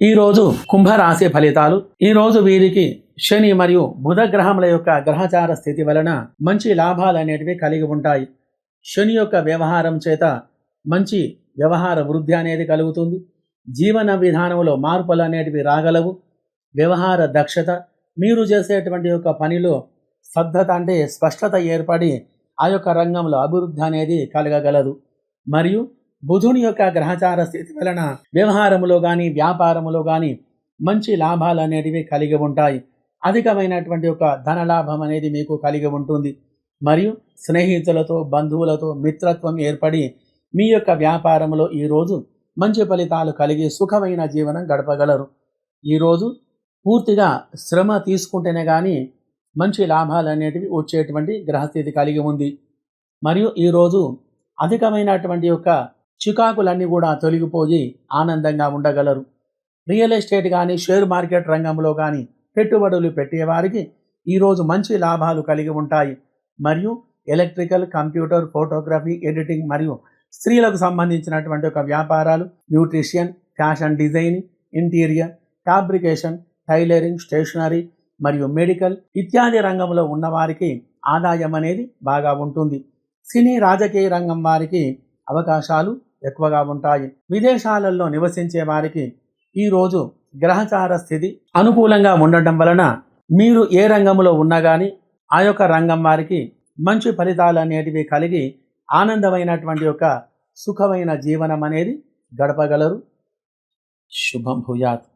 ఈరోజు కుంభరాశి ఫలితాలు ఈరోజు వీరికి శని మరియు బుధ గ్రహముల యొక్క గ్రహచార స్థితి వలన మంచి లాభాలు అనేటివి కలిగి ఉంటాయి. శని యొక్క వ్యవహారం చేత మంచి వ్యవహార వృద్ధి అనేది కలుగుతుంది. జీవన విధానంలో మార్పులు అనేటివి రాగలవు. వ్యవహార దక్షత మీరు చేసేటువంటి యొక్క పనిలో శ్రద్ధత అంటే స్పష్టత ఏర్పడి ఆ యొక్క రంగంలో అభివృద్ధి అనేది కలగగలదు. మరియు బుధుని యొక్క గ్రహచార స్థితి వలన వ్యవహారములో కానీ వ్యాపారములో కానీ మంచి లాభాలు అనేటివి కలిగి ఉంటాయి. అధికమైనటువంటి ఒక ధన లాభం అనేది మీకు కలిగి ఉంటుంది. మరియు స్నేహితులతో బంధువులతో మిత్రత్వం ఏర్పడి మీ యొక్క వ్యాపారంలో ఈరోజు మంచి ఫలితాలు కలిగి సుఖమైన జీవనం గడపగలరు. ఈరోజు పూర్తిగా శ్రమ తీసుకుంటేనే కానీ మంచి లాభాలు అనేటివి వచ్చేటువంటి గ్రహస్థితి కలిగి ఉంది. మరియు ఈరోజు అధికమైనటువంటి యొక్క చికాకులన్నీ కూడా తొలగిపోయి ఆనందంగా ఉండగలరు. రియల్ ఎస్టేట్ కానీ షేర్ మార్కెట్ రంగంలో కానీ పెట్టుబడులు పెట్టేవారికి ఈరోజు మంచి లాభాలు కలిగి ఉంటాయి. మరియు ఎలక్ట్రికల్ కంప్యూటర్ ఫోటోగ్రఫీ ఎడిటింగ్ మరియు స్త్రీలకు సంబంధించినటువంటి ఒక వ్యాపారాలు nutrition fashion design interior fabrication tailoring stationery మరియు మెడికల్ ఇత్యాది రంగంలో ఉన్నవారికి ఆదాయం అనేది బాగా ఉంటుంది. సినీ రాజకీయ రంగం వారికి అవకాశాలు ఎక్కువగా ఉంటాయి. విదేశాలలో నివసించే వారికి ఈరోజు గ్రహచార స్థితి అనుకూలంగా ఉండటం వలన మీరు ఏ రంగంలో ఉన్నా కానీ ఆ యొక్క రంగం వారికి మంచి ఫలితాలు అనేటివి కలిగి ఆనందమైనటువంటి యొక్క సుఖమైన జీవనం అనేది గడపగలరు. శుభం భూయాత్.